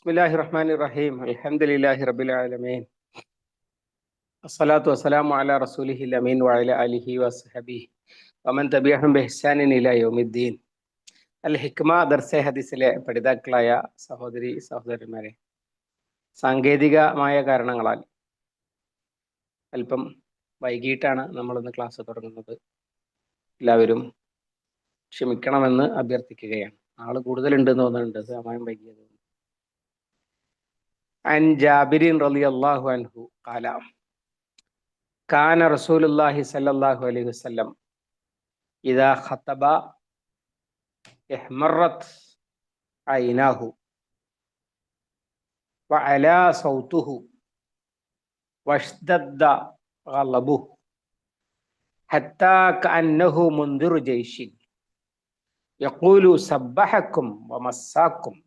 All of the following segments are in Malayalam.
ബിസ്മില്ലാഹി റഹ്മാനി റഹീം അൽഹംദുലില്ലാഹി റബ്ബിൽ ആലമീൻ അസ്സലാത്തു വസ്സലാമു അലാ റസൂലിഹി അമീൻ വഅല ആലിഹി വസ്ഹബി വമൻ തബിഅഹും ബിഹ്സാനിൻ ഇലാ യൗമിദ്ദീൻ. അൽ ഹിക്മ ദർസെ ഹദീസിലെ പഠിതാക്കളായ സഹോദരി സഹോദരന്മാരെ സാങ്കേതികമായ കാരണങ്ങളാൽ അല്പം വൈകിട്ടാണ് നമ്മളിന്ന് ക്ലാസ് തുടങ്ങുന്നത്. എല്ലാവരും ക്ഷമിക്കണമെന്ന് അഭ്യർത്ഥിക്കുകയാണ്. ആൾ കൂടുതലുണ്ടെന്ന് തോന്നുന്നുണ്ട്. സമയം വൈകിയത് عن جابر رضي الله عنه قال كان رسول الله صلى الله عليه وسلم إذا خطب احمرت عيناه وعلى صوته واشتد غضبه حتى كأنه منذر جيش يقول سبحكم ومساكم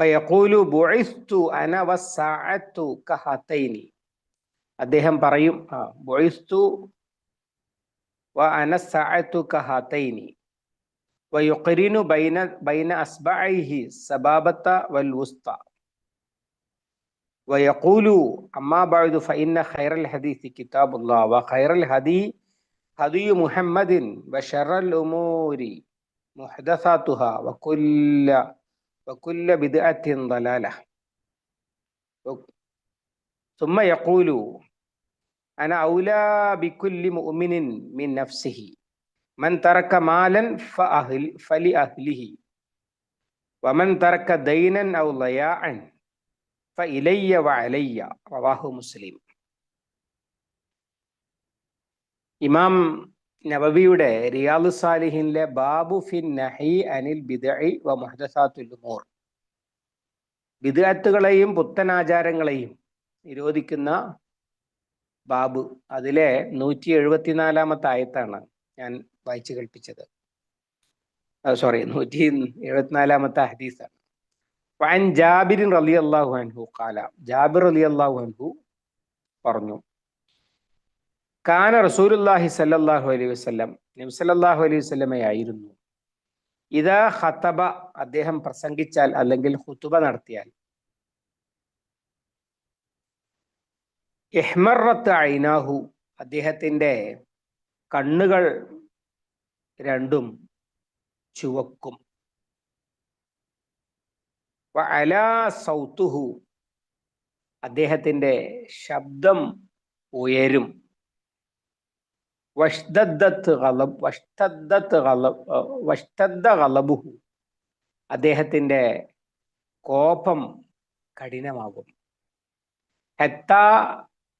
വയഖൂലു ബുഇസ്തു അന വസ്സാഅത്തു കഹതൈനി അദ്ദേഹം പറയും ആ ബുഇസ്തു വ അന സഅത്തു കഹതൈനി വയുഖരിനു ബൈന ബൈന അസ്ബഅൈഹി സബാബത്ത വൽ വുസ്ത ويقول أما بعد فإن خير الحديث كتاب الله وخير الهدي هدي محمد وشر الأمور محدثاتها وكل وكل بدعة ضلالة. ثم يقول أنا أولى بكل مؤمن من نفسه. من ترك مالا فأهل فلأهله. ومن ترك دينا أو ضياعا فإلي وعلي. رواه مسلم. ഇമാം നബവിയുടെ റിയാദ് സാലിഹിനിലെ ബാബു ഫിൻ നഹി അനിൽ ബിദഇ വ മുഹദസാത്തുൽ ഉമൂർ. ബിദഅത്തുകളെയും പുത്തനാചാരങ്ങളെയും നിരോധിക്കുന്ന ബാബു അതിലെ നൂറ്റി എഴുപത്തിനാലാമത്തെ ആയത്താണ് ഞാൻ വായിച്ചു കേൾപ്പിച്ചത്. സോറി നൂറ്റി എഴുപത്തിനാലാമത്തെ ഹദീസാണ്. വൻ ജാബിരിൻ റലി അള്ളാഹു അൻഹു കാല ജാബിർ റലി അള്ളാഹു അൻഹു പറഞ്ഞു കാന റസൂലുല്ലാഹി സല്ലല്ലാഹു അലൈഹി വസല്ലം നബി സല്ലല്ലാഹു അലൈഹി വസല്ലമയായിരുന്നു. ഇതാ ഖതബ അദ്ദേഹം പ്രസംഗിച്ചാൽ അല്ലെങ്കിൽ ഖുതുബ നടത്തിയാൽ. ഇഹ്മറത്ത് ഐനാഹു അദ്ദേഹത്തിന്റെ കണ്ണുകൾ രണ്ടും ചുവക്കും. അലാ സൗത്തുഹു അദ്ദേഹത്തിന്റെ ശബ്ദം ഉയരും. വഷ്തദ്ദ ഗളബുഹു അദ്ദേഹത്തിന്റെ കോപം കഠിനമാകും. ഹെത്ത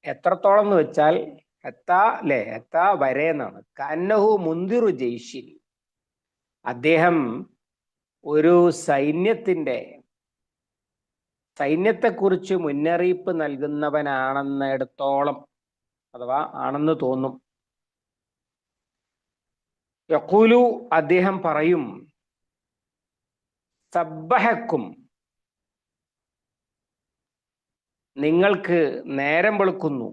എത്രത്തോളം എന്ന് വെച്ചാൽ ഹെത്ത അല്ലെ ഹെത്ത വരെ എന്നാണ് കന്നഹു മുന്തിറു ജയ്ഷിൻ അദ്ദേഹം ഒരു സൈന്യത്തിന്റെ സൈന്യത്തെക്കുറിച്ച് മുന്നറിയിപ്പ് നൽകുന്നവനാണെന്നിടത്തോളം അഥവാ ആണെന്ന് തോന്നും യക്കൂലു അദ്ദേഹം പറയും സബ്ബഹക്കും നിങ്ങൾക്ക് നേരം വെളുക്കുന്നു.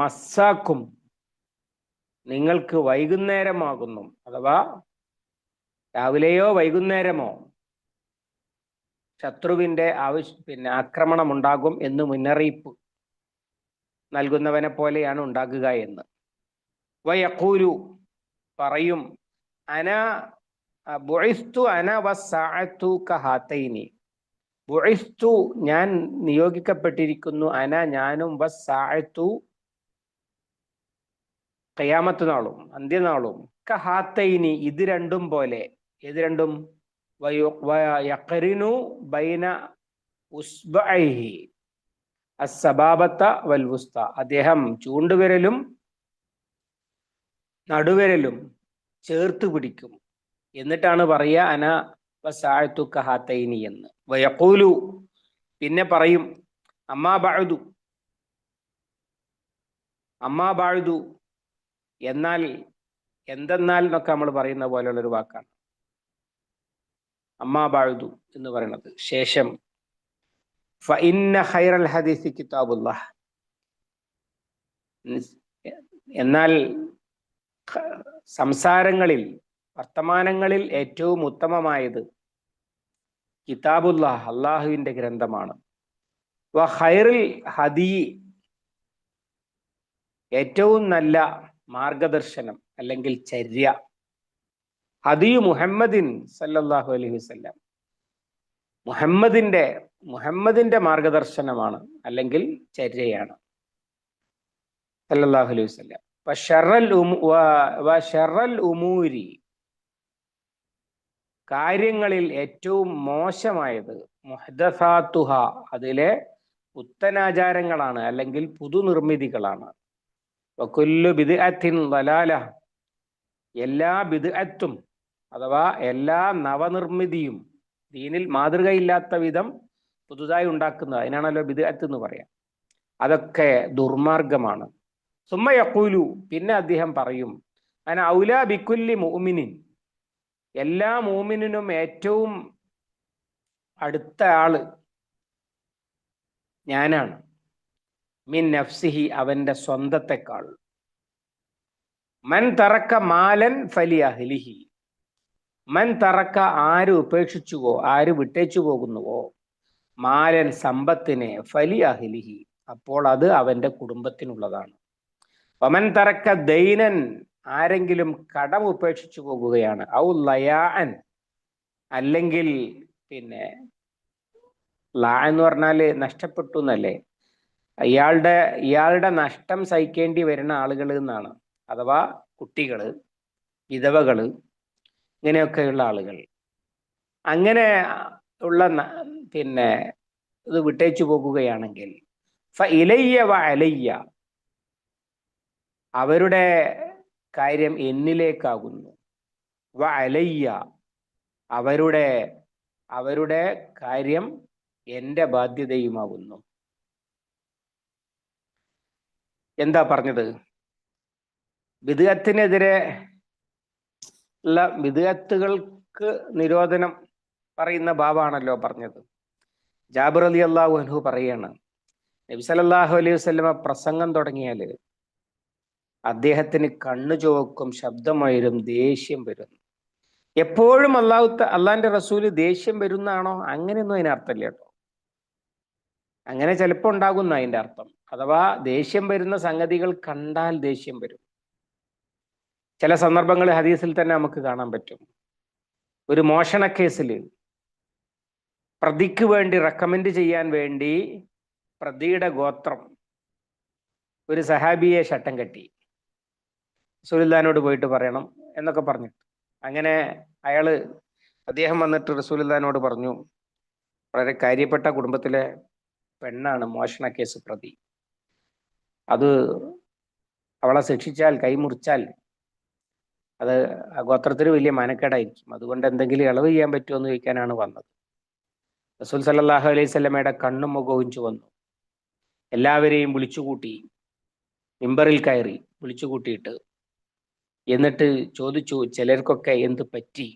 മസ്സാക്കും നിങ്ങൾക്ക് വൈകുന്നേരമാകുന്നു. അഥവാ രാവിലെയോ വൈകുന്നേരമോ ശത്രുവിന്റെ ആവശ്യ പിന്നെ ആക്രമണം ഉണ്ടാകും എന്ന് മുന്നറിയിപ്പ് നൽകുന്നവനെ പോലെയാണ് ഉണ്ടാകുക എന്ന്. വയക്കൂലു പറയും അന ബുഴിസ്തു അന വസ്സാഅത്തു കഹാത്തൈനി ബുഴിസ്തു ഞാൻ നിയോഗിക്കപ്പെട്ടിരിക്കുന്നു അന ഞാനും വസ്സാഅത്തു കയ്യാമത്ത് നാളും അന്ത്യനാളും. കഹാത്തൈനി ഇത് രണ്ടും പോലെ. ഏത് രണ്ടും? വയക്കരിനു ബൈന ഉസ്ബൈഹി അസബാബത്ത വൽവുസ്ത. അദ്ദേഹം ചൂണ്ടുവിരലും നടുവിരലും ചേർത്ത് പിടിക്കും. എന്നിട്ടാണ് പറയുക അന വസാഴ്ത്തു കഹാത്തൈനി എന്ന്. വയക്കൂലു പിന്നെ പറയും അമ്മാ ബാഴുതു അമ്മാ ബാഴുതു എന്നാൽ എന്തെന്നാൽ എന്നൊക്കെ നമ്മൾ പറയുന്ന പോലെയുള്ള ഒരു വാക്കാണ്. അമ്മാ ബാഴുതു എന്ന് പറയുന്നത്. ശേഷം ഖൈറൽ ഹദീസ് കിതാബുല്ലാഹ്. എന്നാൽ സംസാരങ്ങളിൽ വർത്തമാനങ്ങളിൽ ഏറ്റവും ഉത്തമമായത് കിതാബുല്ലാഹ് അള്ളാഹുവിന്റെ ഗ്രന്ഥമാണ്. വ ഹദി ഹദീ ഏറ്റവും നല്ല മാർഗദർശനം അല്ലെങ്കിൽ ചര്യ. ഹദീ മുഹമ്മദിൻ സല്ലല്ലാഹു അലൈഹി വസല്ലം. മുഹമ്മദിന്റെ മുഹമ്മദിന്റെ മാർഗദർശനമാണ് അല്ലെങ്കിൽ ചര്യയാണ്. സല്ലല്ലാഹു അലൈഹി വസല്ലം. ഉമൂരി. കാര്യങ്ങളിൽ ഏറ്റവും മോശമായത് മുഹദസാത്തുഹ അതിലെ പുത്തനാചാരങ്ങളാണ് അല്ലെങ്കിൽ പുതുനിർമ്മിതികളാണ്. വക്കുല്ലു ബിദ്അത്തിൻ വലാല എല്ലാ ബിദ്അത്തും അഥവാ എല്ലാ നവനിർമ്മിതിയും ദീനിൽ മാതൃകയില്ലാത്ത വിധം പുതുതായി ഉണ്ടാക്കുന്നത്. അതിനാണല്ലോ ബിദ്അത്ത് എന്ന് പറയാം. അതൊക്കെ ദുർമാർഗമാണ്. സുമ്മ യക്കൂലു പിന്നെ അദ്ദേഹം പറയും അന ഔല ബിക്കുല്ലി മൂമിനിൻ എല്ലാ മൂമിനും ഏറ്റവും അടുത്ത ആൾ ഞാനാണ്. മിൻ നഫ്സിഹി അവന്റെ സ്വന്തത്തെക്കാൾ. മൻ തറക്ക മാലൻ ഫലി അഹ്ലിഹി. മൻ തറക്ക ആര് ഉപേക്ഷിച്ചുവോ ആര് വിട്ടേച്ചു പോകുന്നുവോ മാലൻ സമ്പത്തിനെ ഫലി അഹ്ലിഹി. അപ്പോൾ അത് അവന്റെ കുടുംബത്തിനുള്ളതാണ്. വമൻ തറക്ക ദൈനൻ ആരെങ്കിലും കടം ഉപേക്ഷിച്ചു പോകുകയാണ്. ഔ ലയാൻ അല്ലെങ്കിൽ പിന്നെ ലാ എന്ന് പറഞ്ഞാൽ നഷ്ടപ്പെട്ടു എന്നല്ലേ? ഇയാളുടെ ഇയാളുടെ നഷ്ടം സഹിക്കേണ്ടി വരുന്ന ആളുകൾ എന്നാണ്. അഥവാ കുട്ടികൾ വിധവകൾ ഇങ്ങനെയൊക്കെയുള്ള ആളുകൾ അങ്ങനെ ഉള്ള പിന്നെ ഇത് വിട്ടേച്ചു പോകുകയാണെങ്കിൽ ഫ ഇലയ്യ വ അലയ്യ അവരുടെ കാര്യം എന്നിലേക്കാകുന്നു. വ അലയ്യ അവരുടെ അവരുടെ കാര്യം എന്റെ ബാധ്യതയുമാകുന്നു. എന്താ പറഞ്ഞത്? വിദഗത്തിനെതിരെ ഉള്ള വിദഗത്തുകൾക്ക് നിരോധനം പറയുന്ന ബാബാണല്ലോ പറഞ്ഞത്. ജാബിർ അലി അള്ളാഹു അൻഹു പറയാണ് നബി അലൈഹി വസല്ലമ പ്രസംഗം തുടങ്ങിയാൽ അദ്ദേഹത്തിന് കണ്ണു ചുവക്കും ശബ്ദമായിരും ദേഷ്യം വരും എപ്പോഴും അള്ളാഹു അള്ളാഹിന്റെ റസൂൽ ദേഷ്യം വരുന്നാണോ? അങ്ങനെയൊന്നും അതിനർത്ഥമില്ല കേട്ടോ. അങ്ങനെ ചിലപ്പോൾ ഉണ്ടാകുന്ന അതിന്റെ അർത്ഥം. അഥവാ ദേഷ്യം വരുന്ന സംഗതികൾ കണ്ടാൽ ദേഷ്യം വരും. ചില സന്ദർഭങ്ങളിൽ ഹദീസിൽ തന്നെ നമുക്ക് കാണാൻ പറ്റും. ഒരു മോഷണ കേസിൽ പ്രതിക്ക് വേണ്ടി റെക്കമെൻഡ് ചെയ്യാൻ വേണ്ടി പ്രതിയുടെ ഗോത്രം ഒരു സഹാബിയെ ശട്ടം കെട്ടി. റസൂലുല്ലാനോട് പോയിട്ട് പറയണം എന്നൊക്കെ പറഞ്ഞു. അങ്ങനെ അയാൾ അദ്ദേഹം വന്നിട്ട് റസൂലുല്ലാനോട് പറഞ്ഞു വളരെ കാര്യപ്പെട്ട കുടുംബത്തിലെ പെണ്ണാണ് മോഷണ കേസ് പ്രതി. അത് അവളെ ശിക്ഷിച്ചാൽ കൈമുറിച്ചാൽ അത് ഗോത്രത്തിന് വലിയ മനക്കേടായിരിക്കും. അതുകൊണ്ട് എന്തെങ്കിലും ഇളവ് ചെയ്യാൻ പറ്റുമോ എന്ന് ചോദിക്കാനാണ് വന്നത്. റസൂൽ സല്ലാഹു അലൈഹി സ്വലമയുടെ കണ്ണും മുഖവും ചുവന്നു. എല്ലാവരെയും വിളിച്ചുകൂട്ടി മിമ്പറിൽ കയറി വിളിച്ചുകൂട്ടിയിട്ട് എന്നിട്ട് ചോദിച്ചു ചിലർക്കൊക്കെ എന്ത് പറ്റി?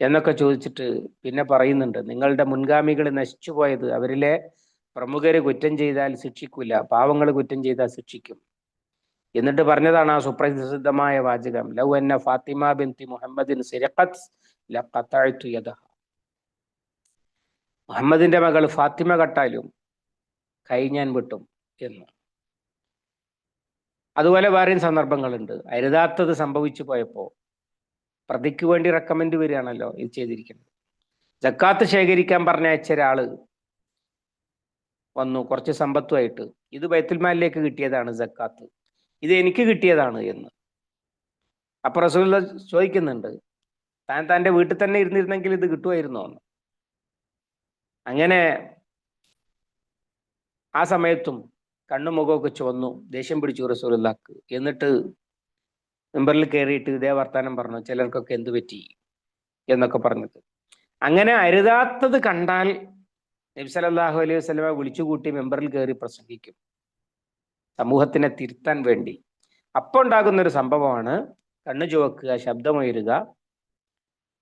എന്നൊക്കെ ചോദിച്ചിട്ട് പിന്നെ പറയുന്നുണ്ട് നിങ്ങളുടെ മുൻഗാമികൾ നശിച്ചു പോയത് അവരിലെ പ്രമുഖര് കുറ്റം ചെയ്താൽ ശിക്ഷിക്കില്ല പാവങ്ങൾ കുറ്റം ചെയ്താൽ ശിക്ഷിക്കും. എന്നിട്ട് പറഞ്ഞതാണ് ആ സുപ്രസിദ്ധമായ വാചകം ലൗ എന്ന ഫാത്തിമ ബിൻതി മുഹമ്മദിൻ സിരഖത്ത് മുഹമ്മദിന്റെ മകൾ ഫാത്തിമ കട്ടാലും കൈ ഞാൻ വിട്ടും എന്ന്. അതുപോലെ വേറെയും സന്ദർഭങ്ങളുണ്ട്. അരുതാത്തത് സംഭവിച്ചു പോയപ്പോൾ പ്രതിക്ക് വേണ്ടി റെക്കമെൻഡ് വരികയാണല്ലോ ഇത് ചെയ്തിരിക്കുന്നത്. ജക്കാത്ത് ശേഖരിക്കാൻ പറഞ്ഞയച്ച ഒരാൾ വന്നു കുറച്ച് സമ്പത്തുമായിട്ട്. ഇത് ബൈത്തുൽമാലിലേക്ക് കിട്ടിയതാണ് ജക്കാത്ത്. ഇത് എനിക്ക് കിട്ടിയതാണ് എന്ന്. അപ്പൊ റസൂൽ ചോദിക്കുന്നുണ്ട് താൻ തന്റെ വീട്ടിൽ തന്നെ ഇരുന്നിരുന്നെങ്കിൽ ഇത് കിട്ടുമായിരുന്നോ അങ്ങനെ ആ സമയത്തും കണ്ണു മുഖമൊക്കെ ചുവന്നു. ദേഷ്യം പിടിച്ചു റസൂലുള്ളാക്ക്. എന്നിട്ട് മെമ്പറിൽ കയറിയിട്ട് ഇതേ വർത്താനം പറഞ്ഞു. ചിലർക്കൊക്കെ എന്ത് പറ്റി? എന്നൊക്കെ പറഞ്ഞത് അങ്ങനെ അരുതാത്തത് കണ്ടാൽ നബി സല്ലല്ലാഹു അലൈഹി വസല്ലമ വിളിച്ചുകൂട്ടി മെമ്പറിൽ കയറി പ്രസംഗിക്കും. സമൂഹത്തിനെ തിരുത്താൻ വേണ്ടി. അപ്പോൾ ഉണ്ടാകുന്ന ഒരു സംഭവമാണ് കണ്ണു ചുവക്കുക ശബ്ദമുയരുക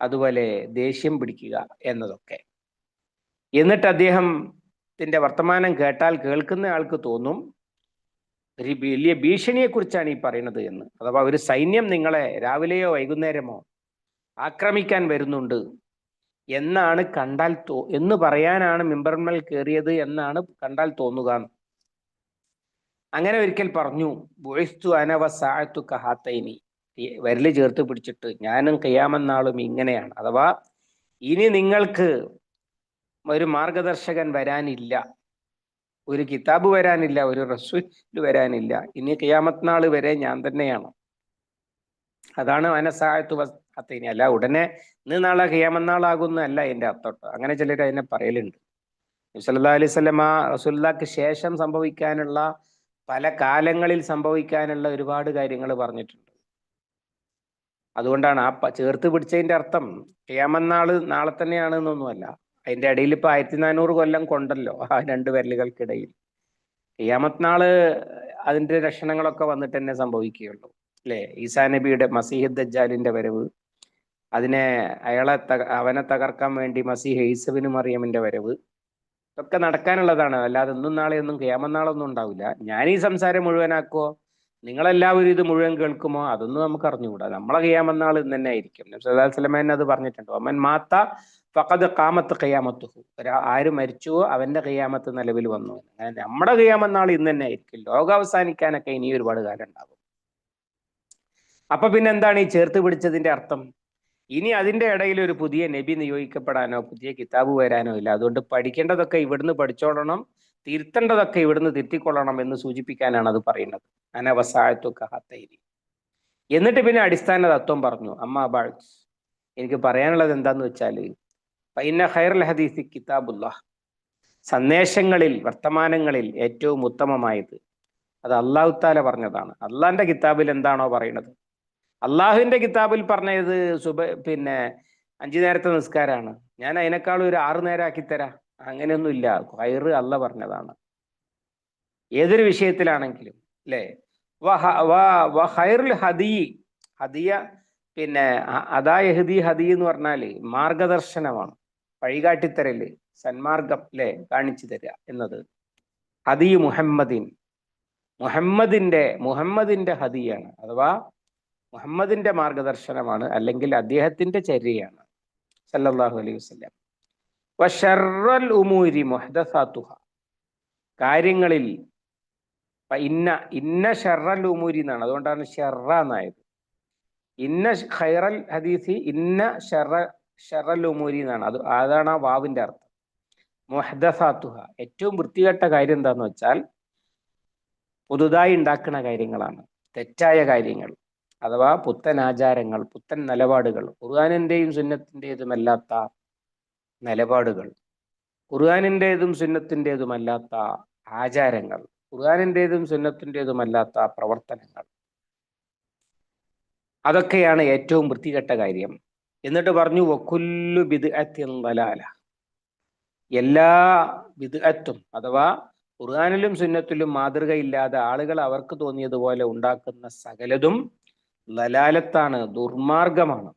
അതുപോലെ ദേഷ്യം പിടിക്കുക എന്നതൊക്കെ. എന്നിട്ട് അദ്ദേഹത്തിന്റെ വർത്തമാനം കേട്ടാൽ കേൾക്കുന്ന ആൾക്ക് തോന്നും. ഒരു വലിയ ഭീഷണിയെ കുറിച്ചാണ് ഈ പറയുന്നത് എന്ന്. അഥവാ ഒരു സൈന്യം നിങ്ങളെ രാവിലെയോ വൈകുന്നേരമോ ആക്രമിക്കാൻ വരുന്നുണ്ട് എന്നാണ് കണ്ടാൽ തോ എന്ന് പറയാനാണ് മെമ്പർമാർ കയറിയത് എന്നാണ് കണ്ടാൽ തോന്നുക അങ്ങനെ ഒരിക്കൽ പറഞ്ഞു ബുഴിസ്തു അനവ സാഴത്തു കഹാത്തൈനി വിരൽ ചേർത്ത് പിടിച്ചിട്ട് ഞാനും കയ്യാമെന്നാളും ഇങ്ങനെയാണ്. അഥവാ ഇനി നിങ്ങൾക്ക് ഒരു മാർഗദർശകൻ വരാനില്ല. ഒരു കിതാബ് വരാനില്ല ഒരു റസൂൽ വരാനില്ല. ഇനി കിയാമത്ത് നാൾ വരെ ഞാൻ തന്നെയാണ്. അതാണ് അനസായത്ത് അത്തേനി അല്ല ഉടനെ ഇന്ന് നാളെ കിയാമന്നാളാകുന്ന അല്ല എന്റെ അർത്ഥം. അങ്ങനെ ചിലർ അതിനെ പറയലുണ്ട്. സല്ലാ അലൈഹി സ്വലമ റസൂല്ലാക്ക് ശേഷം സംഭവിക്കാനുള്ള പല കാലങ്ങളിൽ സംഭവിക്കാനുള്ള ഒരുപാട് കാര്യങ്ങൾ പറഞ്ഞിട്ടുണ്ട്. അതുകൊണ്ടാണ് ആ ചേർത്ത് പിടിച്ചതിന്റെ അർത്ഥം കിയാമന്നാൾ നാളെ തന്നെയാണ് എന്നൊന്നുമല്ല അതിന്റെ ഇടയിൽ ഇപ്പൊ ആയിരത്തി നാനൂറ് കൊല്ലം കൊണ്ടല്ലോ ആ രണ്ട് വിരലുകൾക്കിടയിൽ. കിയാമത്ത് നാൾ അതിന്റെ ലക്ഷണങ്ങളൊക്കെ വന്നിട്ട് തന്നെ സംഭവിക്കുകയുള്ളൂ അല്ലെ? ഈസാ നബിയുടെ മസീഹ് ദജ്ജാലിന്റെ വരവ് അതിനെ അയാളെ അവനെ തകർക്കാൻ വേണ്ടി മസീഹ് ഈസബിന് മറിയമിന്റെ വരവ് ഇതൊക്കെ നടക്കാനുള്ളതാണ്. അല്ലാതെ ഇന്നും നാളെ ഒന്നും കിയാമന്നാളൊന്നും ഉണ്ടാവില്ല. ഞാൻ ഈ സംസാരം മുഴുവനാക്കുവോ? നിങ്ങളെല്ലാവരും ഇത് മുഴുവൻ കേൾക്കുമോ? അതൊന്നും നമുക്ക് അറിഞ്ഞുകൂടാ. നമ്മളെ കിയാമന്നാൾ ഇന്ന് തന്നെ ആയിരിക്കും. സ്വലാസ്ലമേൻ അത് പറഞ്ഞിട്ടുണ്ട്. അമൻ മാത്ത ഫഖദ് കാമത്ത് കയ്യാമത്തുഹു ആര് മരിച്ചുവോ അവന്റെ കയ്യാമത്ത് നിലവിൽ വന്നു. അങ്ങനെ നമ്മുടെ കയ്യാമന്നാൾ ഇന്ന് തന്നെ ആയിരിക്കും. ലോകം അവസാനിക്കാനൊക്കെ ഇനി ഒരുപാട് കാലം ഉണ്ടാകും അപ്പൊ പിന്നെ എന്താണ് ഈ ചേർത്ത് പിടിച്ചതിന്റെ അർത്ഥം? ഇനി അതിന്റെ ഇടയിൽ ഒരു പുതിയ നബി നിയോഗിക്കപ്പെടാനോ പുതിയ കിതാബ് വരാനോ ഇല്ല. അതുകൊണ്ട് പഠിക്കേണ്ടതൊക്കെ ഇവിടുന്ന് പഠിച്ചോളണം. തിരുത്തേണ്ടതൊക്കെ ഇവിടുന്ന് തിരുത്തിക്കൊള്ളണം എന്ന് സൂചിപ്പിക്കാനാണ് അത് പറയുന്നത്. അനവസായത്തു കഹത്തൈരി എന്നിട്ട് പിന്നെ അടിസ്ഥാന തത്വം പറഞ്ഞു. അമ്മ ബാഴ്സ് എനിക്ക് പറയാനുള്ളത് എന്താന്ന് വെച്ചാൽ പൈന ഹൈർ ഹദീസി കിതാബുല്ലാഹ്. സന്ദേശങ്ങളിൽ വർത്തമാനങ്ങളിൽ ഏറ്റവും ഉത്തമമായത് അത് അള്ളാഹു താല പറഞ്ഞതാണ്. അള്ളാഹിന്റെ കിതാബിൽ എന്താണോ പറയുന്നത്? അള്ളാഹുവിന്റെ കിതാബിൽ പറഞ്ഞത് സുബ പിന്നെ അഞ്ചു നേരത്തെ നിസ്കാരമാണ്. ഞാൻ അതിനേക്കാളും ഒരു ആറു നേരം ആക്കി തരാം അങ്ങനെയൊന്നുമില്ല. ഖൈറ് അല്ല പറഞ്ഞതാണ്. ഏതൊരു വിഷയത്തിലാണെങ്കിലും അല്ലേ ഖൈറുൽ ഹദീ ഹദിയ പിന്നെ അദാ യഹദി ഹദി എന്ന് പറഞ്ഞാൽ മാർഗദർശനമാണ്. വഴികാട്ടിത്തരൽ സന്മാർഗം അല്ലെ കാണിച്ചു തരിക എന്നത്. ഹദി മുഹമ്മദിൻ. മുഹമ്മദിന്റെ മുഹമ്മദിന്റെ ഹദിയാണ് അഥവാ മുഹമ്മദിന്റെ മാർഗദർശനമാണ് അല്ലെങ്കിൽ അദ്ദേഹത്തിന്റെ ചര്യയാണ്. സല്ലല്ലാഹു അലൈഹി വസല്ലം. ഉമൂരി കാര്യങ്ങളിൽ ഇന്ന ഇന്ന ഷെറൽ ഉമൂരി എന്നാണ്. അതുകൊണ്ടാണ് ഷെറ എന്നായത്. ഇന്ന ഖൈറൽ ഹദീസി ഇന്ന ഷെറ ഷെറൽ ഉമൂരി എന്നാണ്. അത് അതാണ് ആ വാവിന്റെ അർത്ഥം. മുഹദസാത്തുഹ. ഏറ്റവും വൃത്തികെട്ട കാര്യം എന്താന്ന് വെച്ചാൽ പുതുതായി ഉണ്ടാക്കുന്ന കാര്യങ്ങളാണ്. തെറ്റായ കാര്യങ്ങൾ. അഥവാ പുത്തൻ ആചാരങ്ങൾ പുത്തൻ നിലപാടുകൾ. ഖുർആാനിന്റെയും സുന്നത്തിന്റെതുമല്ലാത്ത നിലപാടുകൾ. ഖുർആാനിന്റെതും സുന്നത്തിന്റെതുമല്ലാത്ത ആചാരങ്ങൾ. ഖുർആാനിന്റെതും സുന്നത്തിന്റെതുമല്ലാത്ത പ്രവർത്തനങ്ങൾ. അതൊക്കെയാണ് ഏറ്റവും വൃത്തികെട്ട കാര്യം. എന്നിട്ട് പറഞ്ഞു വക്കുല്ലു ബിദ്അത്തിൻ വലാല എല്ലാ ബിദ്അത്തും അഥവാ ഖുർആാനിലും സുന്നത്തിലും മാതൃകയില്ലാതെ ആളുകൾ അവർക്ക് തോന്നിയതുപോലെ ഉണ്ടാക്കുന്ന സകലതും ലലാലത്താണ് ദുർമാർഗമാണ്.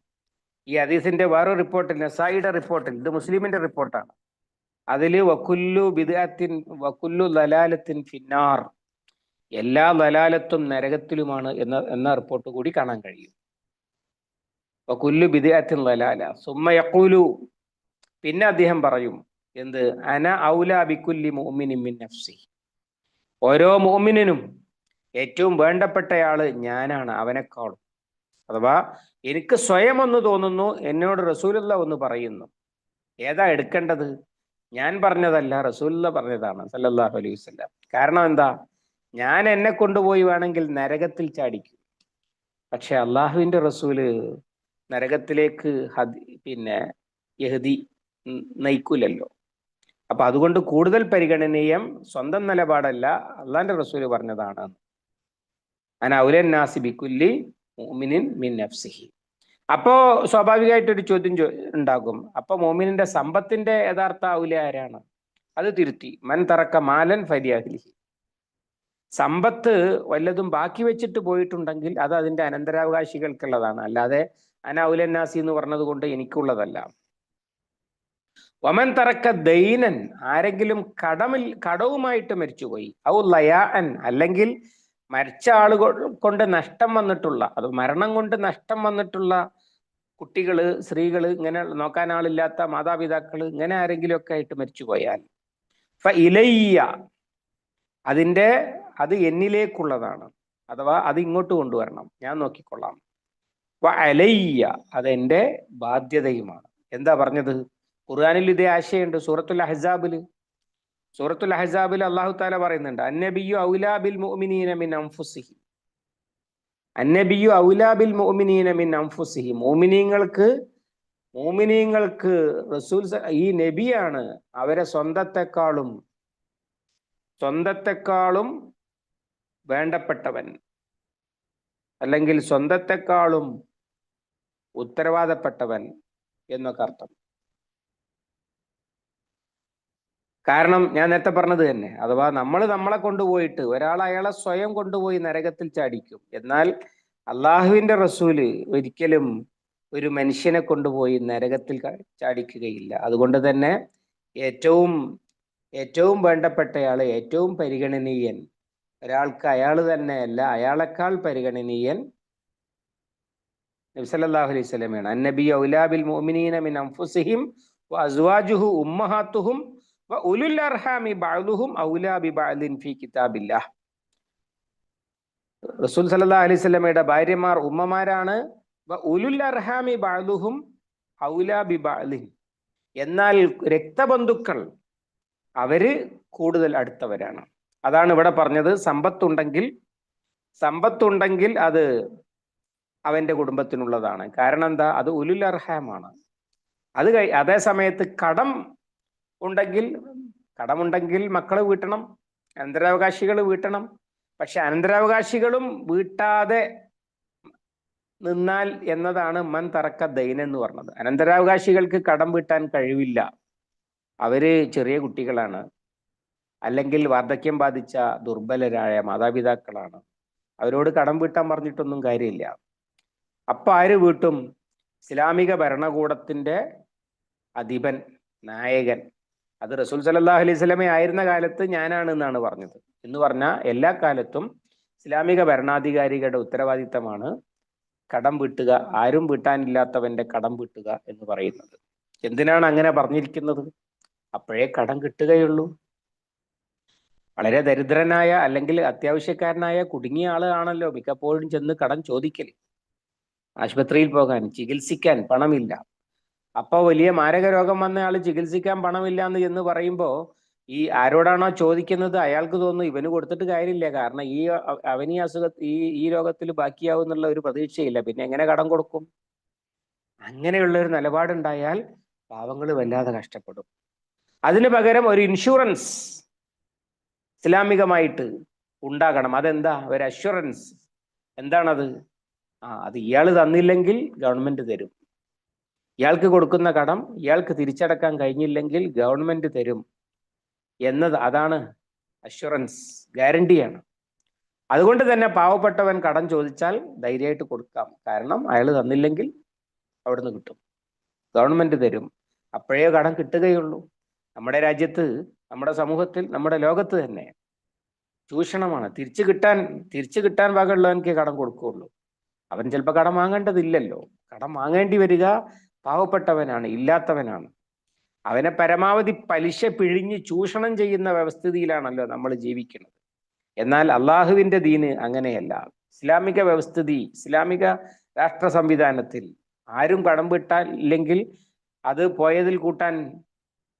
ഈ ഹദീസിന്റെ വേറെ റിപ്പോർട്ടിൽ നസായിയുടെ റിപ്പോർട്ടിൽ ഇത് മുസ്ലിമിന്റെ റിപ്പോർട്ടാണ്. അതിൽ വക്കുല്ലു ബിദ്അത്തിൻ വക്കുല്ലു ലലാലത്തിൻ ഫിന്നാർ. എല്ലാ ലലാലത്തും നരകത്തിലുമാണ് എന്ന എന്ന റിപ്പോർട്ട് കൂടി കാണാൻ കഴിയും. വക്കുല്ലു ബിദ്അത്തിൻ ലലാല സുമ്മ യഖൂലു. പിന്നെ അദ്ദേഹം പറയും എന്ത്? അന ഔല ബിക്കുല്ലി മുഅ്മിനി മിൻ നഫ്സി. ഓരോ മുഅ്മിനിനും ഏറ്റവും വേണ്ടപ്പെട്ടയാൾ ഞാനാണ് അവനെക്കാളും. അഥവാ എനിക്ക് സ്വയം ഒന്ന് തോന്നുന്നു എന്നോട് റസൂലുള്ള ഒന്ന് പറയുന്നു. ഏതാ എടുക്കേണ്ടത്? ഞാൻ പറഞ്ഞതല്ല റസൂലുള്ള പറഞ്ഞതാണ് സല്ലല്ലാഹു അലൈഹി വസല്ലം. കാരണം എന്താ? ഞാൻ എന്നെ കൊണ്ടുപോയി വേണമെങ്കിൽ നരകത്തിൽ ചാടിക്കും. പക്ഷെ അള്ളാഹുവിന്റെ റസൂൽ നരകത്തിലേക്ക് ഹദി പിന്നെ യഹദി നയിക്കൂലല്ലോ. അപ്പൊ അതുകൊണ്ട് കൂടുതൽ പരിഗണനീയം സ്വന്തം നിലപാടല്ല അള്ളാന്റെ റസൂൽ പറഞ്ഞതാണ്. അന നാസിബിക്കുല്ലി നാസി ബിക്കുല്ലി മോമിനിൻ മിൻ നഫ്സിഹി. അപ്പോ സ്വാഭാവികമായിട്ട് ഒരു ചോദ്യം ഉണ്ടാകും. അപ്പൊ മോമിനിന്റെ സമ്പത്തിന്റെ യഥാർത്ഥ ഔല ആരാണ്? അത് തിരുത്തി. മൻ തറക്ക മാലൻ ഫരിയാഹ്ലിഹി സമ്പത്ത് വല്ലതും ബാക്കി വെച്ചിട്ട് പോയിട്ടുണ്ടെങ്കിൽ അത് അതിന്റെ അനന്തരാവകാശികൾക്കുള്ളതാണ്. അല്ലാതെ അനൗലന്നാസി നാസി എന്ന് പറഞ്ഞത് കൊണ്ട് എനിക്കുള്ളതല്ല. വമൻ തറക്ക ദൈനൻ ആരെങ്കിലും കടമിൽ കടവുമായിട്ട് മരിച്ചുപോയി. ഔ ലയാൻ അല്ലെങ്കിൽ മരിച്ച ആളുകൾ കൊണ്ട് നഷ്ടം വന്നിട്ടുള്ള അത് മരണം കൊണ്ട് നഷ്ടം വന്നിട്ടുള്ള കുട്ടികൾ സ്ത്രീകൾ ഇങ്ങനെ നോക്കാൻ ആളില്ലാത്ത മാതാപിതാക്കൾ ഇങ്ങനെ ആരെങ്കിലും ഒക്കെ ആയിട്ട് മരിച്ചു പോയാൽ. ഇലയ്യ. അതിന്റെ അത് എന്നിലേക്കുള്ളതാണ്. അഥവാ അത് ഇങ്ങോട്ട് കൊണ്ടുവരണം. ഞാൻ നോക്കിക്കൊള്ളാം. അലയ്യ. അതെന്റെ ബാധ്യതയുമാണ്. എന്താ പറഞ്ഞത്? ഖുർആാനിൽ ഇതേ ആശയമുണ്ട്. സൂറത്തുൽ അഹസാബിൽ സൂറത്തുൽ അഹസാബിൽ അള്ളാഹു താല പറയുന്നുണ്ട്. അന്നബിയു ഔലാബിൽ മുഅ്മിനീന മിൻ അൻഫുസിഹി. അന്നബിയു ഔലാബിൽ മോമിനീന മിൻ അൻഫുസിഹി. മോമിനീങ്ങൾക്ക് മോമിനീങ്ങൾക്ക് റസൂൽ ഈ നബിയാണ് അവരെ സ്വന്തത്തെക്കാളും സ്വന്തത്തെക്കാളും വേണ്ടപ്പെട്ടവൻ. അല്ലെങ്കിൽ സ്വന്തത്തെക്കാളും ഉത്തരവാദപ്പെട്ടവൻ എന്നൊക്കെ അർത്ഥം. കാരണം ഞാൻ നേരത്തെ പറഞ്ഞത് തന്നെ. അഥവാ നമ്മൾ നമ്മളെ കൊണ്ടുപോയിട്ട് ഒരാൾ അയാളെ സ്വയം കൊണ്ടുപോയി നരകത്തിൽ ചാടിക്കും. എന്നാൽ അള്ളാഹുവിന്റെ റസൂൽ ഒരിക്കലും ഒരു മനുഷ്യനെ കൊണ്ടുപോയി നരകത്തിൽ ചാടിക്കുകയില്ല. അതുകൊണ്ട് തന്നെ ഏറ്റവും ഏറ്റവും വേണ്ടപ്പെട്ടയാൾ ഏറ്റവും പരിഗണനീയൻ ഒരാൾക്ക് അയാൾ തന്നെയല്ല അയാളെക്കാൾ പരിഗണനീയൻ നബി സല്ലല്ലാഹു അലൈഹി അന്നബി ഔലാബിൽ മുഅ്മിനീന മിൻ അൻഫുസിഹിം വ അസ്വാജുഹു ഉമ്മഹാത്തുഹും റസൂൽ സല്ലാ അലൈഹി സ്വലമയുടെ ഭാര്യമാർ ഉമ്മമാരാണ്. എന്നാൽ രക്തബന്ധുക്കൾ അവർ കൂടുതൽ അടുത്തവരാണ്. അതാണ് ഇവിടെ പറഞ്ഞത്. സമ്പത്തുണ്ടെങ്കിൽ സമ്പത്തുണ്ടെങ്കിൽ അത് അവന്റെ കുടുംബത്തിനുള്ളതാണ്. കാരണം എന്താ? അത് ഉലുൽ അർഹാമാണ് അത് കഴി അതേ സമയത്ത് കടം ഉണ്ടെങ്കിൽ കടമുണ്ടെങ്കിൽ മക്കൾ വീട്ടണം അനന്തരാവകാശികൾ വീട്ടണം. പക്ഷെ അനന്തരാവകാശികളും വീട്ടാതെ നിന്നാൽ എന്നതാണ് മൻ തറക്ക ദൈന എന്ന് പറഞ്ഞത്. അനന്തരാവകാശികൾക്ക് കടം വീട്ടാൻ കഴിവില്ല. അവർ ചെറിയ കുട്ടികളാണ്. അല്ലെങ്കിൽ വാർദ്ധക്യം ബാധിച്ച ദുർബലരായ മാതാപിതാക്കളാണ്. അവരോട് കടം വീട്ടാൻ പറഞ്ഞിട്ടൊന്നും കാര്യമില്ല. അപ്പൊ ആര് വീട്ടും? ഇസ്ലാമിക ഭരണകൂടത്തിന്റെ അധിപൻ നായകൻ. അത് റസൂൽ സല്ലല്ലാഹു അലൈഹി സ്വലമെ ആയിരുന്ന കാലത്ത് ഞാനാണ് എന്നാണ് പറഞ്ഞത്. എന്ന് പറഞ്ഞാൽ എല്ലാ കാലത്തും ഇസ്ലാമിക ഭരണാധികാരികളുടെ ഉത്തരവാദിത്തമാണ് കടം വീട്ടുക ആരും വീട്ടാനില്ലാത്തവന്റെ കടം വീട്ടുക എന്ന് പറയുന്നത്. എന്തിനാണ് അങ്ങനെ പറഞ്ഞിരിക്കുന്നത്? അപ്പോഴേ കടം കിട്ടുകയുള്ളൂ. വളരെ ദരിദ്രനായ അല്ലെങ്കിൽ അത്യാവശ്യക്കാരനായ കുടുങ്ങിയ ആളാണല്ലോ മിക്കപ്പോഴും ചെന്ന് കടം ചോദിക്കൽ ആശുപത്രിയിൽ പോകാൻ ചികിത്സിക്കാൻ പണമില്ല. അപ്പൊ വലിയ മാരക രോഗം വന്ന ആൾ ചികിത്സിക്കാൻ പണമില്ല എന്ന് പറയുമ്പോ ഈ ആരോടാണോ ചോദിക്കുന്നത് അയാൾക്ക് തോന്നുന്നു ഇവന് കൊടുത്തിട്ട് കാര്യമില്ല. കാരണം ഈ അവൻ ഈ അസുഖ ഈ ഈ രോഗത്തിൽ ബാക്കിയാവും എന്നുള്ള ഒരു പ്രതീക്ഷയില്ല. പിന്നെ എങ്ങനെ കടം കൊടുക്കും? അങ്ങനെയുള്ള ഒരു നിലപാടുണ്ടായാൽ പാവങ്ങൾ വല്ലാതെ കഷ്ടപ്പെടും. അതിന് പകരം ഒരു ഇൻഷുറൻസ് ഇസ്ലാമികമായിട്ട് ഉണ്ടാകണം. അതെന്താ? ഒരു അഷുറൻസ് എന്താണത്? ആ അത് ഇയാൾ തന്നില്ലെങ്കിൽ ഗവൺമെന്റ് തരും. ഇയാൾക്ക് കൊടുക്കുന്ന കടം ഇയാൾക്ക് തിരിച്ചടക്കാൻ കഴിഞ്ഞില്ലെങ്കിൽ ഗവൺമെന്റ് തരും എന്നത് അതാണ് അഷുറൻസ് ഗ്യാരണ്ടിയാണ് അതുകൊണ്ട് തന്നെ പാവപ്പെട്ടവൻ കടം ചോദിച്ചാൽ ധൈര്യമായിട്ട് കൊടുക്കാം. കാരണം അയാൾ തന്നില്ലെങ്കിൽ അവിടുന്ന് കിട്ടും. ഗവൺമെന്റ് തരും. അപ്പോഴേ കടം കിട്ടുകയുള്ളൂ. നമ്മുടെ രാജ്യത്ത് നമ്മുടെ സമൂഹത്തിൽ നമ്മുടെ ലോകത്ത് തന്നെ ചൂഷണമാണ്. തിരിച്ചു കിട്ടാൻ തിരിച്ചു കിട്ടാൻ വകയുള്ളവനക്ക് കടം കൊടുക്കുകയുള്ളൂ. അവൻ ചിലപ്പോൾ കടം വാങ്ങേണ്ടതില്ലല്ലോ. കടം വാങ്ങേണ്ടി വരിക പാവപ്പെട്ടവനാണ് ഇല്ലാത്തവനാണ്. അവനെ പരമാവധി പലിശ പിഴിഞ്ഞ് ചൂഷണം ചെയ്യുന്ന വ്യവസ്ഥിതിയിലാണല്ലോ നമ്മൾ ജീവിക്കുന്നത്. എന്നാൽ അള്ളാഹുവിന്റെ ദീന് അങ്ങനെയല്ല. ഇസ്ലാമിക വ്യവസ്ഥിതി ഇസ്ലാമിക രാഷ്ട്ര സംവിധാനത്തിൽ ആരും കടം വിട്ടില്ലെങ്കിൽ അത് പോയതിൽ കൂട്ടാൻ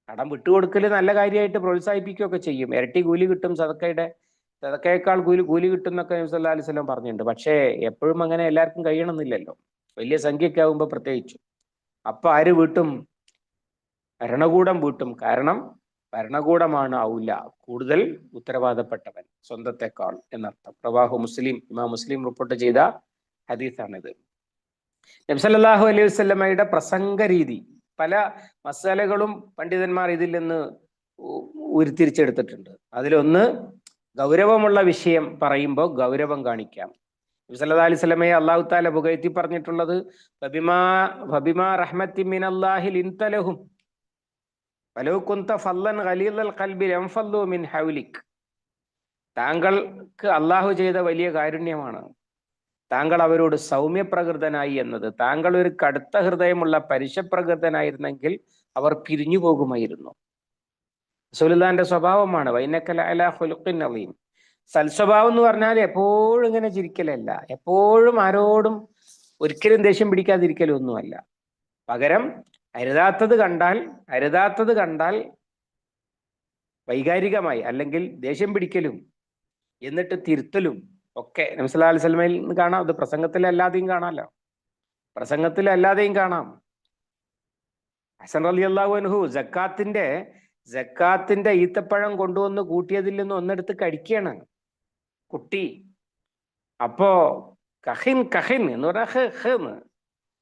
കടം വിട്ടുകൊടുക്കൽ നല്ല കാര്യമായിട്ട് പ്രോത്സാഹിപ്പിക്കുകയൊക്കെ ചെയ്യും. ഇരട്ടി കൂലി കിട്ടും സദക്കയുടെ സദക്കയേക്കാൾ കൂലി കൂലി കിട്ടും എന്നൊക്കെ നബി സല്ലല്ലാഹു അലൈഹി വസല്ലം പറഞ്ഞിട്ടുണ്ട്. പക്ഷേ എപ്പോഴും അങ്ങനെ എല്ലാവർക്കും കഴിയണമെന്നില്ലല്ലോ. വലിയ സംഖ്യയൊക്കെ ആകുമ്പോൾ പ്രത്യേകിച്ചു. അപ്പൊ ആര് വീട്ടും? ഭരണകൂടം വീട്ടും. കാരണം ഭരണകൂടമാണ് ഔല. കൂടുതൽ ഉത്തരവാദപ്പെട്ടവൻ. സ്വന്തത്തെക്കാൾ എന്നർത്ഥം. പ്രവാഹു മുസ്ലിം ഇമാം മുസ്ലിം റിപ്പോർട്ട് ചെയ്ത ഹദീസാണിത്. നബ്സല്ലാഹു അലൈഹി വസ്ലമയുടെ പ്രസംഗ രീതി. പല മസാലകളും പണ്ഡിതന്മാർ ഇതിൽ നിന്ന് ഉരുത്തിരിച്ചെടുത്തിട്ടുണ്ട്. അതിലൊന്ന് ഗൗരവമുള്ള വിഷയം പറയുമ്പോൾ ഗൗരവം കാണിക്കാം. നബി അലൈഹി അള്ളാഹു താല പുകഴ്ത്തി പറഞ്ഞിട്ടുള്ളത് മിൻ താങ്കൾക്ക് അള്ളാഹു ചെയ്ത വലിയ കാരുണ്യമാണ്. താങ്കൾ അവരോട് സൗമ്യപ്രകൃതനായി എന്നത്. താങ്കൾ ഒരു കടുത്ത ഹൃദയമുള്ള പരിശപ്രകൃതനായിരുന്നെങ്കിൽ അവർ പിരിഞ്ഞു പോകുമായിരുന്നു സുലിതാന്റെ സ്വഭാവമാണ് വൈനക്കല അല ഹുലുഖിൻ സൽസ്വഭാവം എന്ന് പറഞ്ഞാൽ എപ്പോഴും ഇങ്ങനെ ചിരിക്കലല്ല. എപ്പോഴും ആരോടും ഒരിക്കലും ദേഷ്യം പിടിക്കാതിരിക്കലൊന്നുമല്ല പകരം അരുതാത്തത് കണ്ടാൽ അരുതാത്തത് കണ്ടാൽ വൈകാരികമായി അല്ലെങ്കിൽ ദേഷ്യം പിടിക്കലും എന്നിട്ട് തിരുത്തലും ഒക്കെ നംസലാലി അലൈഹി സ്വലമയിൽ നിന്ന് കാണാം. അത് പ്രസംഗത്തിൽ അല്ലാതെയും കാണാമല്ലോ. പ്രസംഗത്തിൽ അല്ലാതെയും കാണാം. ഹസൻ അലി അള്ളാഹു അനുഹു ജക്കാത്തിന്റെ ജക്കാത്തിന്റെ ഈത്തപ്പഴം കൊണ്ടുവന്ന് കൂട്ടിയതിൽ നിന്ന് ഒന്നെടുത്ത് കഴിക്കുകയാണ് കുട്ടി. അപ്പോ കഹിൻ കഹിൻ എന്ന് ഹ്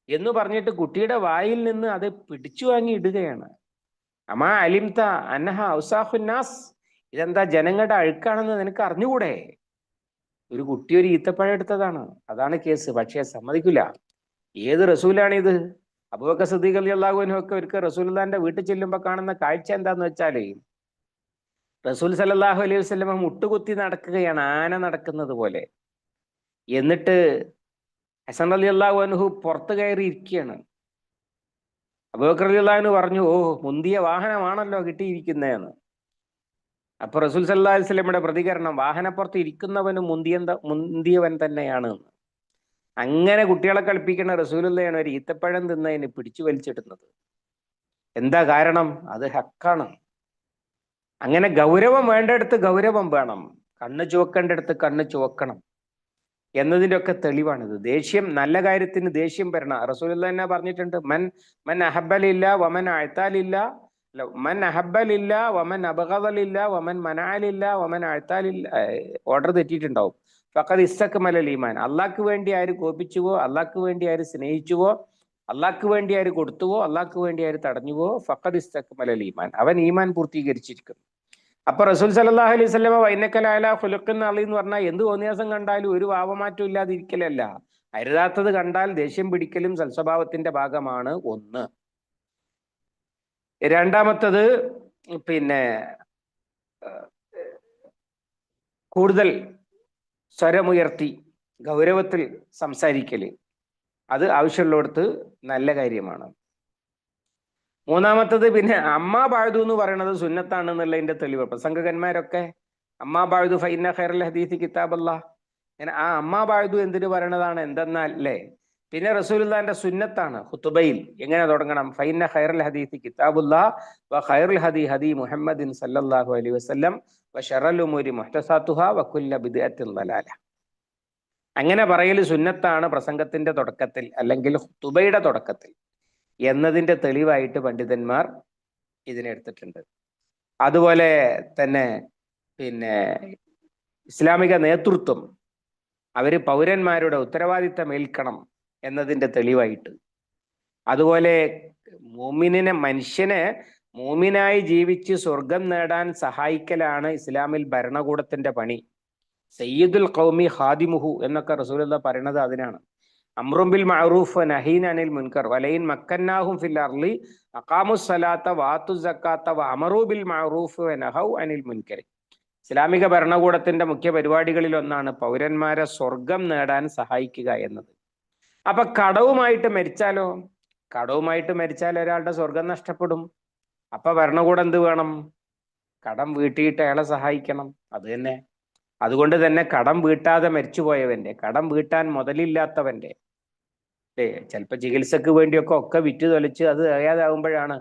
എന്ന് പറഞ്ഞിട്ട് കുട്ടിയുടെ വായിൽ നിന്ന് അത് പിടിച്ചു വാങ്ങി ഇടുകയാണ്. അമാ അലിംത അന്നഹ ഔസാഹുന്നാസ് ഇതെന്താ ജനങ്ങളുടെ അഴുക്കാണെന്ന് നിനക്ക് അറിഞ്ഞുകൂടെ? ഒരു കുട്ടി ഒരു ഈത്തപ്പഴം എടുത്തതാണ്. അതാണ് കേസ്. പക്ഷേ സമ്മതിക്കില്ല. ഏത് റസൂലാണ് ഇത് അബൂബക്കർ സദീഖ് അലി അള്ളാഹുവിനും ഒക്കെ ഒരിക്കൽ റസൂൽ വീട്ടിൽ ചെല്ലുമ്പോൾ കാണുന്ന കാഴ്ച എന്താന്ന് വെച്ചാൽ റസൂൽ സല്ലല്ലാഹു അലൈഹി വസ്ലമ മുട്ടുകുത്തി നടക്കുകയാണ് ആന നടക്കുന്നത് പോലെ. എന്നിട്ട് ഹസൻ അലി അള്ളാഹു അനുഹു പുറത്തു കയറി ഇരിക്കുകയാണ്. അബൂബക്കർ അലി അള്ളാഹുനു പറഞ്ഞു ഓ മുന്തിയ വാഹനമാണല്ലോ കിട്ടിയിരിക്കുന്നതെന്ന് അപ്പൊ റസൂൽ സല്ലാ അലൈഹി സ്വലമിയുടെ പ്രതികരണം വാഹനപ്പുറത്ത് ഇരിക്കുന്നവനും മുന്തിയ മുന്തിയവൻ തന്നെയാണ് അങ്ങനെ കുട്ടികളെ കളിപ്പിക്കുന്ന റസൂലുള്ളയാണ് ഒരു ഈത്തപ്പഴം തിന്നതിന് പിടിച്ചു വലിച്ചിടുന്നത് എന്താ കാരണം? അത് ഹക്കാണ്. അങ്ങനെ ഗൗരവം വേണ്ടടുത്ത് ഗൗരവം വേണം. കണ്ണ് ചുവക്കേണ്ടടുത്ത് കണ്ണ് ചുവക്കണം. എന്നതിന്റെ ഒക്കെ തെളിവാണിത്. ദേഷ്യം നല്ല കാര്യത്തിന് ദേഷ്യം വരണം. റസൂൽ തന്നെ പറഞ്ഞിട്ടുണ്ട്? മൻ മൻ അഹബലില്ല വമൻ അഴ്ത്താലില്ല. മൻ അഹബലില്ല വമൻ അബഗലില്ല വമൻ മനാലില്ല വമൻ അഴ്ത്താലില്ല. ഓർഡർ തെറ്റിയിട്ടുണ്ടാവും. ഫക്കത് ഇസ്തക്മലൽ ഈമാൻ. അള്ളാഹ്ക്ക് വേണ്ടി ആര് കോപിച്ചുവോ അള്ളാഹ്ക്ക് വേണ്ടി ആര് സ്നേഹിച്ചുവോ അള്ളാഹ്ക്ക് വേണ്ടി ആര് കൊടുത്തുവോ അള്ളാഹ്ക്ക് വേണ്ടി ആര് തടഞ്ഞുവോ ഫക്കത് ഇസ്തക്മലൽ ഈമാൻ. അവൻ ഈമാൻ പൂർത്തീകരിച്ചിരിക്കുന്നു. അപ്പൊ റസൂൽ സല്ലല്ലാഹു അലൈഹി സ്വലമ വൈനക്കലായ ഫുലുക്കൻ അളി എന്ന് പറഞ്ഞാൽ എന്ത് തോന്നിയാസം കണ്ടാലും ഒരു ഭാവമാറ്റം ഇല്ലാതിരിക്കലല്ല. അരുതാത്തത് കണ്ടാൽ ദേഷ്യം പിടിക്കലും സൽസ്വഭാവത്തിന്റെ ഭാഗമാണ് ഒന്ന്. രണ്ടാമത്തത് പിന്നെ കൂടുതൽ സ്വരമുയർത്തി ഗൗരവത്തിൽ സംസാരിക്കൽ. അത് ആവശ്യമുള്ളിടത്ത് നല്ല കാര്യമാണ്. മൂന്നാമത്തത് പിന്നെ അമ്മ ബാഴുതു എന്ന് പറയുന്നത് സുന്നത്താണ് എന്നുള്ളതിന്റെ തെളിവ്. പ്രസംഗകന്മാരൊക്കെ അമ്മ ബാഴുതു ഫൈന ഖൈറൽ ഹദീസ് കിതാബല്ല. അങ്ങനെ ആ അമ്മ ബാഴുതു എന്തിനു പറയണതാണ് എന്തെന്നാൽ അല്ലേ പിന്നെ റസൂലിന്റെ സുന്നത്താണ് ഹുത്തുബയിൽ എങ്ങനെ തുടങ്ങണം? ഫൈന ഖൈറൽ ഹദീസ് കിതാബുല്ല വ ഖൈറുൽ ഹദി ഹദി മുഹമ്മദിൻ സല്ലല്ലാഹു അലൈഹി വസല്ലം വ ഷറൽ ഉമൂരി മുഹ്തസാത്തുഹ വ കുല്ല ബിദ്അത്തിൻ ദലാല. അങ്ങനെ പറയൽ സുന്നത്താണ് പ്രസംഗത്തിന്റെ തുടക്കത്തിൽ അല്ലെങ്കിൽ തുബയുടെ തുടക്കത്തിൽ എന്നതിന്റെ തെളിവായിട്ട് പണ്ഡിതന്മാർ ഇതിനെടുത്തിട്ടുണ്ട് അതുപോലെ തന്നെ പിന്നെ ഇസ്ലാമിക നേതൃത്വം അവർ പൗരന്മാരുടെ ഉത്തരവാദിത്തം ഏൽക്കണം എന്നതിന്റെ തെളിവായിട്ട്. അതുപോലെ മൂമിനെ മനുഷ്യനെ മൂമിനായി ജീവിച്ച് സ്വർഗം നേടാൻ സഹായിക്കലാണ് ഇസ്ലാമിൽ ഭരണകൂടത്തിന്റെ പണി. സയ്യിദുൽ ഖൗമി ഖാദിമുഹു എന്നൊക്കെ റസൂലുള്ള പറയണത് അതിനാണ്. അമ്രുംബിൽ മഅറൂഫ് നഹീൻ അനിൽ മുൻകർ. വലൈൻ മക്കന്നാഹും ഫിൽ അർലി അക്കാമു സലാത്ത വാത്തു സക്കാത്ത വ അമറു ബിൽ മഅറൂഫ് നഹൗ അനിൽ മുൻകർ. ഇസ്ലാമിക ഭരണകൂടത്തിന്റെ മുഖ്യ പരിപാടികളിൽ ഒന്നാണ് പൗരന്മാരെ സ്വർഗം നേടാൻ സഹായിക്കുക എന്നത്. അപ്പൊ കടവുമായിട്ട് മരിച്ചാലോ? കടവുമായിട്ട് മരിച്ചാൽ ഒരാളുടെ സ്വർഗം നഷ്ടപ്പെടും. അപ്പൊ ഭരണകൂടം എന്ത് വേണം? കടം വീട്ടിയിട്ട് അയാളെ സഹായിക്കണം. അത് തന്നെ. അതുകൊണ്ട് തന്നെ കടം വീട്ടാതെ മരിച്ചുപോയവന്റെ കടം വീട്ടാൻ മുതലില്ലാത്തവന്റെ അല്ലേ ചിലപ്പോ ചികിത്സക്ക് വേണ്ടിയൊക്കെ ഒക്കെ വിറ്റ് തൊലിച്ച് അത് അറിയാതാകുമ്പോഴാണ്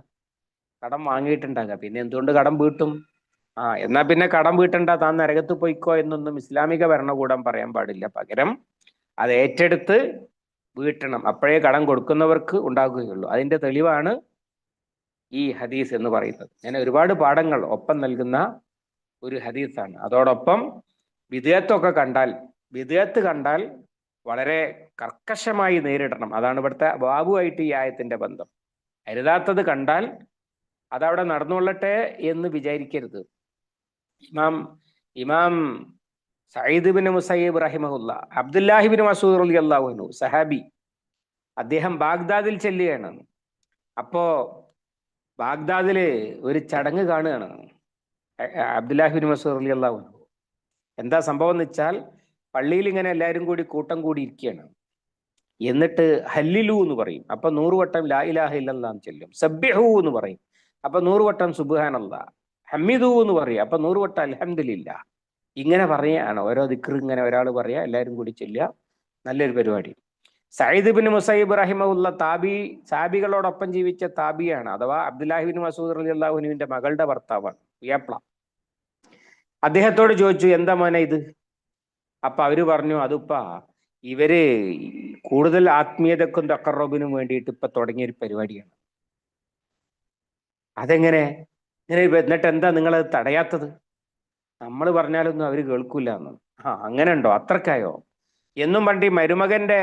കടം വാങ്ങിയിട്ടുണ്ടാകുക പിന്നെ എന്തുകൊണ്ട് കടം വീട്ടും? ആ എന്നാ പിന്നെ കടം വീട്ടണ്ട താൻ നരകത്ത് പോയിക്കോ എന്നൊന്നും ഇസ്ലാമിക ഭരണകൂടം പറയാൻ പാടില്ല. പകരം അത് ഏറ്റെടുത്ത് വീട്ടണം. അപ്പോഴേ കടം കൊടുക്കുന്നവർക്ക് ഉണ്ടാകുകയുള്ളൂ അതിന്റെ തെളിവാണ് ഈ ഹദീസ് എന്ന് പറയുന്നത്. ഞാൻ ഒരുപാട് പാഠങ്ങൾ ഒപ്പം നൽകുന്ന ഒരു ഹദീസാണ്. അതോടൊപ്പം വിധേയത്വമൊക്കെ കണ്ടാൽ വിധേയത്ത് കണ്ടാൽ വളരെ കർക്കശമായി നേരിടണം. അതാണ് ഇവിടുത്തെ ബാബുവായിട്ട് ഈ ആയത്തിന്റെ ബന്ധം. അരുതാത്തത് കണ്ടാൽ അതവിടെ നടന്നുകൊള്ളട്ടെ എന്ന് വിചാരിക്കരുത്. ഇമാം ഇമാം സയ്യിദ് ബിൻ മുസൈബ് റഹിമഹുല്ല അബ്ദുല്ലാഹിബിൻ മസൂദ് അലി അള്ളാഹുനു സഹാബി അദ്ദേഹം ബാഗ്ദാദിൽ ചെല്ലുകയാണ്. അപ്പോ ബാഗ്ദാദിൽ ഒരു ചടങ്ങ് കാണുകയാണ്. അബ്ദുല്ലാഹിബിൻ മസൂദ് അലി അള്ളാഹു എന്താ സംഭവം എന്ന് വെച്ചാൽ പള്ളിയിൽ ഇങ്ങനെ എല്ലാവരും കൂടി കൂട്ടം കൂടി ഇരിക്കുകയാണ് എന്നിട്ട് ഹല്ലിലു എന്ന് പറയും. അപ്പൊ നൂറുവട്ടം ലാ ഇലാഹ ഇല്ലെല്ലാം ചൊല്ലും. സബ്യഹു എന്ന് പറയും. അപ്പൊ നൂറുവട്ടം സുബാനല്ല ഹമ്മിദു എന്ന് പറയും. അപ്പൊ നൂറുവട്ടം അലഹമില്ല ഇങ്ങനെ പറയാണ് ഓരോ ദിക്ർ ഇങ്ങനെ ഒരാൾ പറയാ എല്ലാവരും കൂടി ചെല്ലുക. നല്ലൊരു പരിപാടി. സയ്യിദ് ബിൻ മുസൈബ് റഹിമുള്ള താബി സാബികളോടൊപ്പം ജീവിച്ച താബിയാണ്. അഥവാ അബ്ദുല്ലാഹിബിൻ മസൂദ് അലി അള്ളാഹുനുവിന്റെ മകളുടെ ഭർത്താവാണ്. ഉയപ്ല അദ്ദേഹത്തോട് ചോദിച്ചു എന്താ മോനെ ഇത്? അപ്പൊ അവർ പറഞ്ഞു അതിപ്പാ ഇവർ കൂടുതൽ ആത്മീയതക്കും തക്കറോബിനും വേണ്ടിയിട്ട് ഇപ്പൊ തുടങ്ങിയ ഒരു പരിപാടിയാണ്. അതെങ്ങനെ? ഇങ്ങനെ എന്നിട്ട് എന്താ നിങ്ങളത് തടയാത്തത്? നമ്മൾ പറഞ്ഞാലൊന്നും അവർ കേൾക്കൂല എന്ന്. ആ അങ്ങനെ ഉണ്ടോ അത്രക്കായോ? എന്നും പണ്ടി മരുമകന്റെ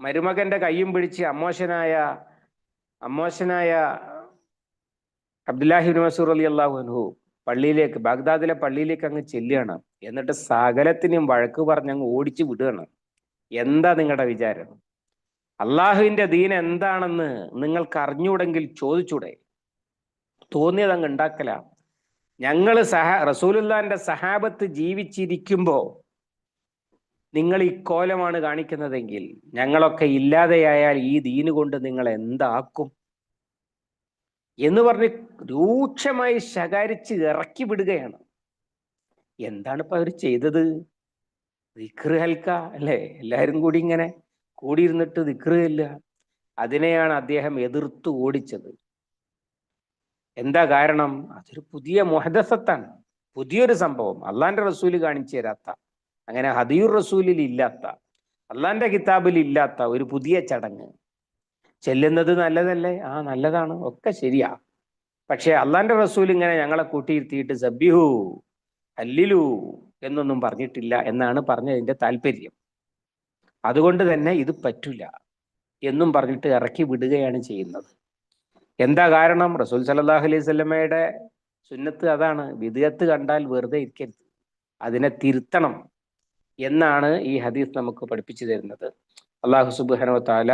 മരുമകന്റെ കയ്യും പിടിച്ച് അമ്മോശനായ അമ്മോശനായ അബ്ദുല്ലാഹിബിൻ മസൂർ അലി അള്ളാഹുനു പള്ളിയിലേക്ക് ബാഗ്ദാദിലെ പള്ളിയിലേക്ക് അങ്ങ് ചെല്ലുകയാണ്. എന്നിട്ട് സകലത്തിനും വഴക്ക് പറഞ്ഞ് അങ്ങ് ഓടിച്ചു വിടുകയാണ്. എന്താ നിങ്ങളുടെ വിചാരം? അള്ളാഹുവിന്റെ ദീൻ എന്താണെന്ന് നിങ്ങൾക്ക് അറിഞ്ഞൂടെങ്കിൽ ചോദിച്ചൂടെ? തോന്നിയത് അങ്ങ് ഉണ്ടാക്കല. ഞങ്ങൾ സഹ റസൂലുല്ലാന്റെ സഹാബത്ത് ജീവിച്ചിരിക്കുമ്പോ നിങ്ങൾ ഈ കോലമാണ് കാണിക്കുന്നതെങ്കിൽ ഞങ്ങളൊക്കെ ഇല്ലാതെയായാൽ ഈ ദീന് കൊണ്ട് നിങ്ങൾ എന്താക്കും എന്ന് പറഞ്ഞ് രൂക്ഷമായി ശകാരിച്ച് ഇറക്കി വിടുകയാണ്. എന്താണ് ഇപ്പൊ അവർ ചെയ്തത്? ദിക്റ് ഹൽക്ക അല്ലേ? എല്ലാവരും കൂടി ഇങ്ങനെ കൂടിയിരുന്നിട്ട് ദിക്റ് ഇല്ല അതിനെയാണ് അദ്ദേഹം എതിർത്ത് ഓടിച്ചത്. എന്താ കാരണം? അതൊരു പുതിയ മൊഹദസത്താണ്. പുതിയൊരു സംഭവം. അള്ളാന്റെ റസൂൽ കാണിച്ചു തരാത്ത. അങ്ങനെ ഹദിയുർ റസൂലിൽ ഇല്ലാത്ത. അള്ളാന്റെ കിതാബിൽ ഇല്ലാത്ത ഒരു പുതിയ ചടങ്ങ്. ചെല്ലുന്നത് നല്ലതല്ലേ? ആ നല്ലതാണ്. ഒക്കെ ശരിയാ. പക്ഷെ അള്ളാന്റെ റസൂൽ ഇങ്ങനെ ഞങ്ങളെ കൂട്ടിയിരുത്തിയിട്ട് സബ്യഹു അല്ലിലു എന്നൊന്നും പറഞ്ഞിട്ടില്ല എന്നാണ് പറഞ്ഞതിന്റെ താല്പര്യം. അതുകൊണ്ട് തന്നെ ഇത് പറ്റില്ല എന്നും പറഞ്ഞിട്ട് ഇറക്കി വിടുകയാണ് ചെയ്യുന്നത്. എന്താ കാരണം? റസൂൽ സലാഹു അലൈഹി സ്വലമയുടെ സുന്നത്ത് അതാണ്. വിദഗത്ത് കണ്ടാൽ വെറുതെ ഇരിക്കരുത്. അതിനെ തിരുത്തണം എന്നാണ് ഈ ഹദീസ് നമുക്ക് പഠിപ്പിച്ചു തരുന്നത്. അള്ളാഹു സുബ്ഹനോ താല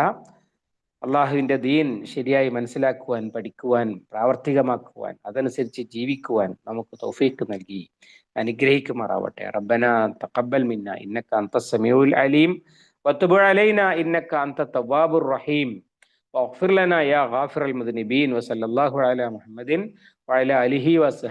അള്ളാഹുവിന്റെ ദീൻ ശരിയായി മനസ്സിലാക്കുവാൻ പഠിക്കുവാൻ പ്രാവർത്തികമാക്കുവാൻ അതനുസരിച്ച് ജീവിക്കുവാൻ നമുക്ക് തൗഫീക്ക് നൽകി അനുഗ്രഹിക്കുമാറാവട്ടെ റബ്ബന തഖബ്ബൽ മിന്ന ഇന്നക അന്ത സമീഉൽ അലീം വത്തുബ് അലൈന ഇന്നക അന്ത തവ്വാബുർ റഹീം واغفر لنا يا غافر المذنبين وصلى الله على محمد وعلى آله وصحبه